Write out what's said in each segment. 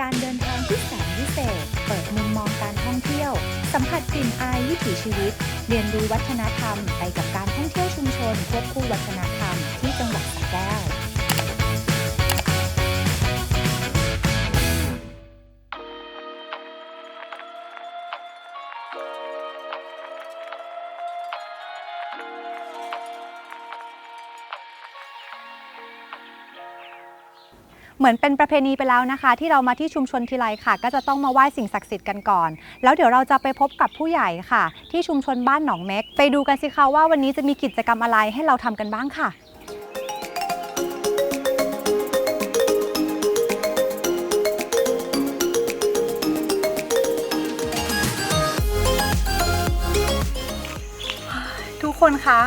การเดินทางที่แสนพิเศษ เปิดมุมมองการท่องเที่ยว สัมผัสกลิ่นอายวิถีชีวิต เรียนรู้วัฒนธรรม ไปกับการท่องเที่ยวชุมชนควบคู่วัฒนธรรมที่จังหวัดสระแก้ว เหมือนเป็นประเพณีไปแล้วนะคะ ที่เรามาที่ชุมชนทีไรค่ะ ก็จะต้องมาไหว้สิ่งศักดิ์สิทธิ์กันก่อน แล้วเดี๋ยวเราจะไปพบกับผู้ใหญ่ค่ะ ที่ชุมชนบ้านหนองเม็ก ไปดูกันสิคะว่าวันนี้จะมีกิจกรรมอะไรให้เราทำกันบ้างค่ะ ทุกคนคะ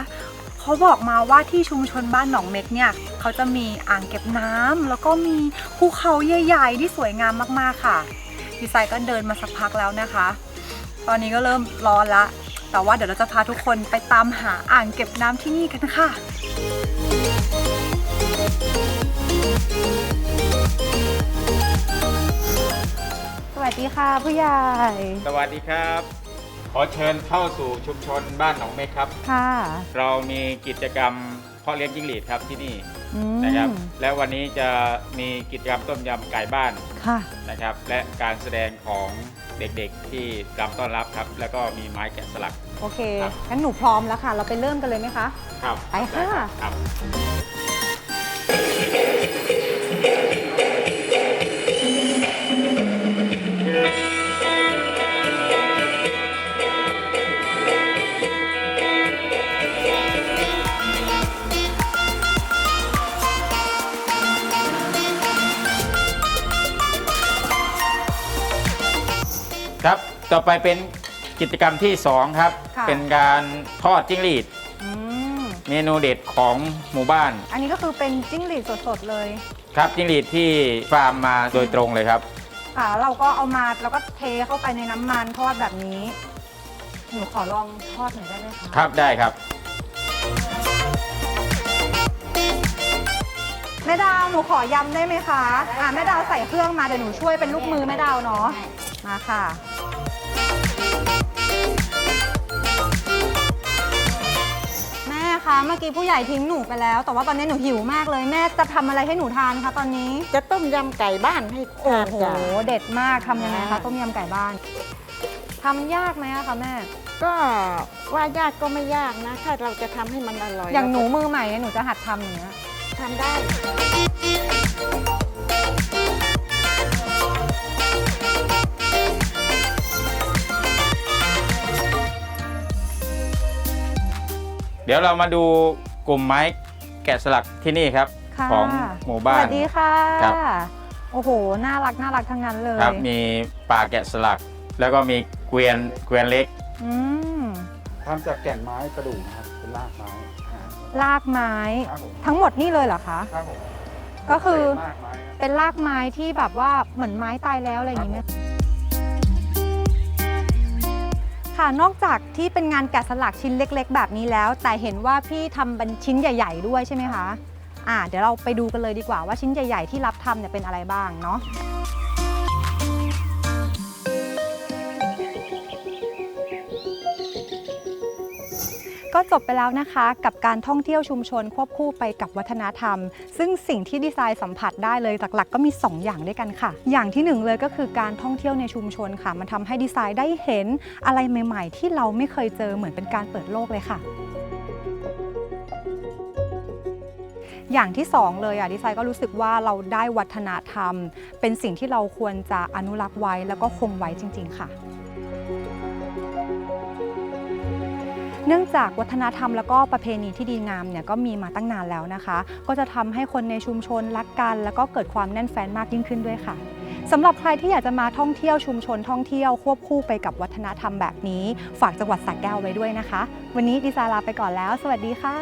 เขาบอกมาว่าที่ชุมชนบ้านหนองเม็กเนี่ยเขาจะมีอ่างเก็บน้ำแล้วก็มีภูเขาใหญ่ๆที่สวยงามมากๆค่ะดีไซน์ก็เดินมาสักพักแล้วนะคะ ตอนนี้ก็เริ่มร้อนละ แต่ว่าเดี๋ยวเราจะพาทุกคนไปตามหาอ่างเก็บน้ำที่นี่กันค่ะสวัสดีค่ะผู้ใหญ่ สวัสดีครับ ขอเชิญเข้าสู่ชุมชนบ้านหนองเม็กครับ ค่ะเรามีกิจกรรมเพาะเลี้ยงจิ้งหรีดครับที่นี่อืมนะครับ และวันนี้จะมีกิจกรรมต้มยำไก่บ้านค่ะ นะครับ และการแสดงของเด็กๆที่รำต้อนรับครับ แล้วก็มีไม้แกะสลัก โอเค ครับ งั้นหนูพร้อมแล้วค่ะ เราไปเริ่มกันเลยไหมคะ ครับไปค่ะด้รับครับ ต่อไปเป็นกิจกรรมที่ 2 ครับ ค่ะ เป็นการทอดจิ้งหรีด อืมเมนูเด็ดของหมู่บ้าน อันนี้ก็คือเป็นจิ้งหรีดสดๆเลย ครับจิ้งหรีดที่ฟาร์มมาโดยตรงเลยครับ ค่ะแล้วเราก็เอามาแล้วก็เทเข้าไปในน้ำมันทอดแบบนี้หนูขอลองทอดหน่อยได้ไหมคะครับได้ครับ แม่ดาวหนูขอยำได้ไหมคะอ่าแม่ดาวใส่เครื่องมาเดี๋ยวหนูช่วยเป็นลูกมือแม่ดาวเนาะมาค่ะ เมื่อกี้ผู้ใหญ่ทิ้งหนูไปแล้ว แต่ว่าตอนนี้หนูหิวมากเลยแม่จะทำอะไรให้หนูทานคะตอนนี้ จะต้มยำไก่บ้านให้โอ้ทานโห จ้ะ เด็ดมากทำยังไงคะค่ะต้มยำไก่บ้านทำยากไหมอะคะแม่ ก็ว่ายากก็ไม่ยากนะ ถ้าเราจะทำให้มันอร่อยอย่างหนูมือใหม่เนี่ยหนูจะหัดทำอย่างเงี้ย ทำได้ ดี๋ยวเรามาดูกลุ่มไม้แกะสลักที่นี่ครับ ค่ะของหมู่บ้าสน วัสดีค่ะ ครับ โอ้โห น่ารักน่ารักทั้งนั้นเลยครับมีป่าแกะสลัก แล้วก็มีเกวียนเกวียนเล็ก อืมทำจากแก่นไม้กระดูกนะครับ เป็นรากไม้อ่าลากไม้ ครับผมทั้งหมดนี่เลยเหรอคะ ครับผมก็คือรากไม้ครับเป็นรากไม้ที่แบบว่าเหมือนไม้ตายแล้วอะไรอย่างนี้ไหม นอกจากที่เป็นงานแกะสลักชิ้นเล็ก ๆ แบบนี้แล้ว แต่เห็นว่าพี่ทำเป็นชิ้นใหญ่ ๆ ด้วยใช่ไหมคะอ่าเดี๋ยวเราไปดูกันเลยดีกว่าว่าชิ้นใหญ่ ๆ ที่รับทำเนี่ยเป็นอะไรบ้างเนาะ ก็จบไปแล้วนะคะ กับการท่องเที่ยวชุมชนควบคู่ไปกับวัฒนธรรม ซึ่งสิ่งที่ดีไซน์สัมผัสได้เลยหลักๆ ก็มี 2 อย่างด้วยกันค่ะ อย่างที่หนึ่งเลยก็คือการท่องเที่ยวในชุมชนค่ะ มันทำให้ดีไซน์ได้เห็นอะไรใหม่ ๆ ที่เราไม่เคยเจอเหมือนเป็นการเปิดโลกเลยค่ะอย่างที่สองเลยอะดีไซน์ก็รู้สึกว่าเราได้วัฒนธรรม เป็นสิ่งที่เราควรจะอนุรักษ์ไว้แล้วก็คงไว้จริง ๆ ค่ะ เนื่องจากวัฒนธรรมแล้วก็ประเพณีที่ดีงามเนี่ยก็มีมาตั้งนานแล้วนะคะ ก็จะทำให้คนในชุมชนรักกัน แล้วก็เกิดความแน่นแฟนมากยิ่งขึ้นด้วยค่ะสำหรับใครที่อยากจะมาท่องเที่ยวชุมชนท่องเที่ยวควบคู่ไปกับวัฒนธรรมแบบนี้ ฝากจังหวัดสระแก้วไว้ด้วยนะคะ วันนี้ดิซาลาไปก่อนแล้ว สวัสดีค่ะ